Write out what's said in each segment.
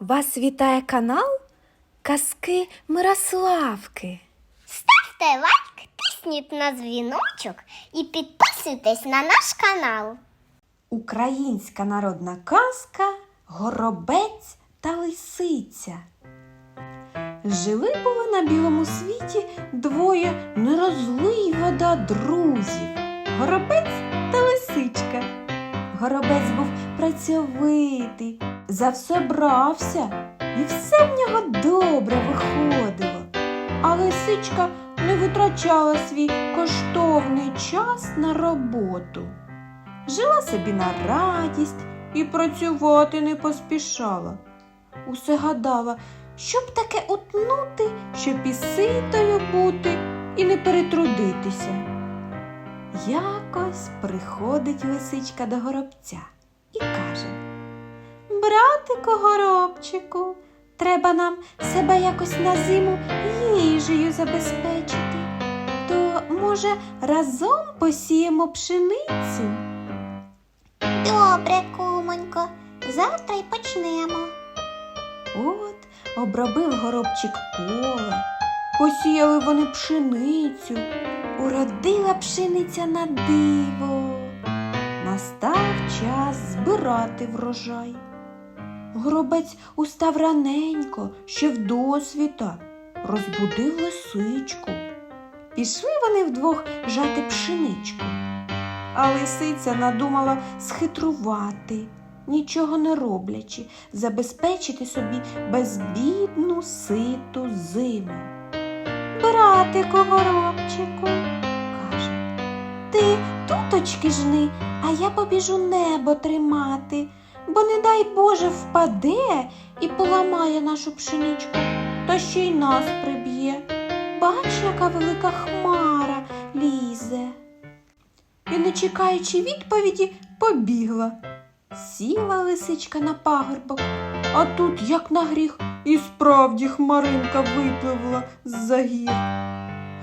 Вас вітає канал Казки Мирославки. Ставте лайк, тисніть на дзвіночок і підписуйтесь на наш канал. Українська народна казка Горобець та лисиця. Жили були на білому світі двоє не розлий вода друзів Горобець та лисичка. Горобець був працьовитий, за все брався, і все в нього добре виходило. А лисичка не витрачала свій коштовний час на роботу. Жила собі на радість і працювати не поспішала. Усе гадала, щоб таке утнути, щоб і ситою бути і не перетрудитися. Якось приходить лисичка до горобця і каже Братику горобчику, треба нам себе якось на зиму їжею забезпечити. То, може, разом посіємо пшеницю? Добре, кумонько, завтра й почнемо. От обробив горобчик поле, посіяли вони пшеницю, уродила пшениця на диво. Настав час збирати врожай. Горобець устав раненько, ще в досвіта, розбудив лисичку. Пішли вони вдвох жати пшеничку. А лисиця надумала схитрувати, нічого не роблячи, забезпечити собі безбідну ситу зиму. Братику горобчику, каже, ти туточки жни, а я побіжу небо тримати, бо не дай Боже впаде і поламає нашу пшеничку, та ще й нас приб'є. Бач, яка велика хмара лізе. І, не чекаючи відповіді, побігла. Сіла лисичка на пагорбок, а тут, як на гріх, і справді хмаринка випливла з-за гір.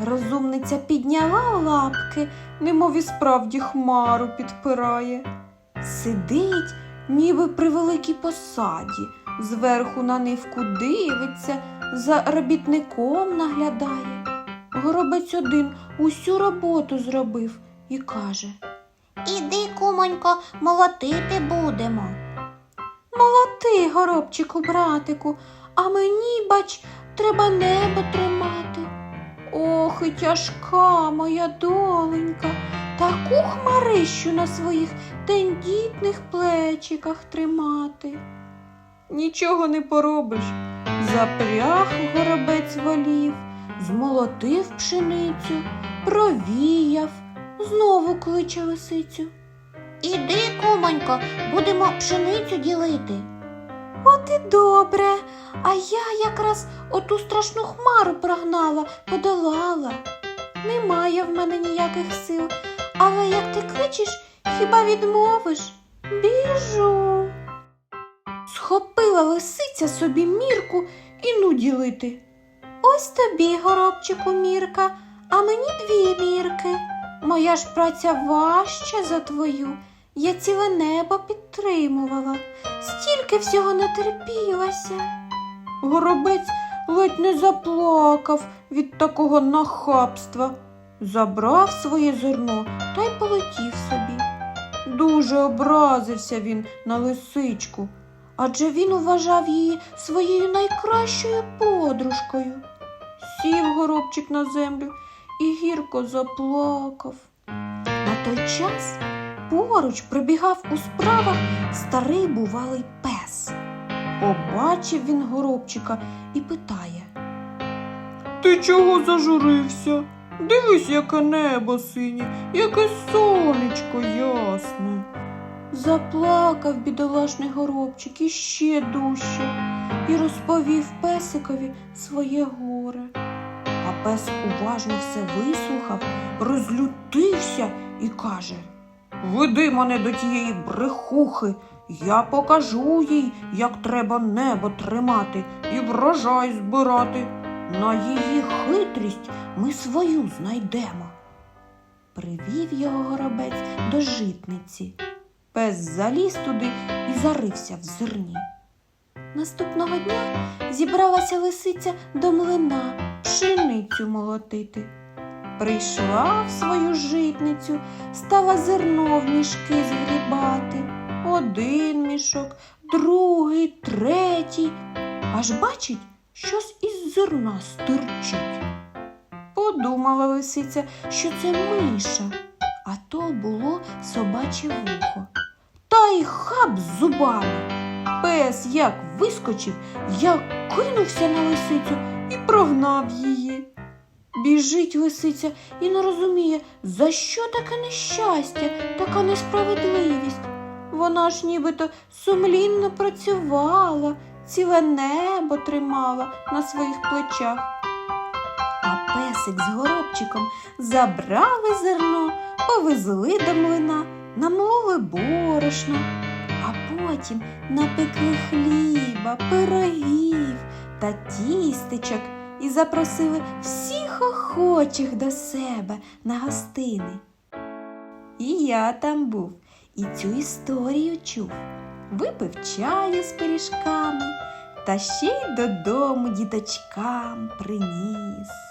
Розумниця підняла лапки, немов і справді хмару підпирає. Сидить, ніби при великій посаді, зверху на нивку дивиться, за робітником наглядає. Горобець один усю роботу зробив і каже Іди, кумонько, молотити будемо. Молоти, горобчику, братику, а мені, бач, треба небо тримати. Ох, і тяжка моя доленька, таку хмарищу на своїх тендітних плечиках тримати. Нічого не поробиш. Запряг горобець волів, змолотив пшеницю, провіяв, знову кличе лисицю. Іди, кумонько, будемо пшеницю ділити. От і добре, а я якраз оту страшну хмару прогнала, подолала. Немає в мене ніяких сил, але як ти кличеш, хіба відмовиш? Біжу. Схопила лисиця собі мірку і ну ділити. Ось тобі, горобчику, мірка, а мені дві мірки. Моя ж праця важча за твою. Я ціле небо підтримувала, стільки всього натерпілася. Горобець ледь не заплакав від такого нахабства, забрав своє зерно та й полетів собі. Дуже образився він на лисичку, адже він вважав її своєю найкращою подружкою. Сів горобчик на землю і гірко заплакав. На той час поруч прибігав у справах старий бувалий пес. Побачив він горобчика і питає. Ти чого зажурився? Дивись, яке небо синє, яке сонечко ясне. Заплакав бідолашний горобчик іще дужче і розповів песикові своє горе. А пес уважно все вислухав, розлютився і каже Веди мене до тієї брехухи, я покажу їй, як треба небо тримати і врожай збирати. На її хитрість ми свою знайдемо. Привів його горобець до житниці. Пес заліз туди і зарився в зерні. Наступного дня зібралася лисиця до млина пшеницю молотити. Прийшла в свою житницю, стала зерно в мішки згрібати. Один мішок, другий, третій. Аж бачить, щось із зерна стирчить. Подумала лисиця, що це миша, а то було собаче вухо. Та й хап з зубами. Пес як вискочив, як кинувся на лисицю і прогнав її. Біжить лисиця і не розуміє, за що таке нещастя, така несправедливість. Вона ж нібито сумлінно працювала, ціле небо тримала на своїх плечах. А песик з горобчиком забрали зерно, повезли до млина, намололи борошно, а потім напекли хліба, пирогів та тістечок і запросили всіх охочих до себе на гостини. І я там був, і цю історію чув. Випив чаю з пиріжками та ще й додому діточкам приніс.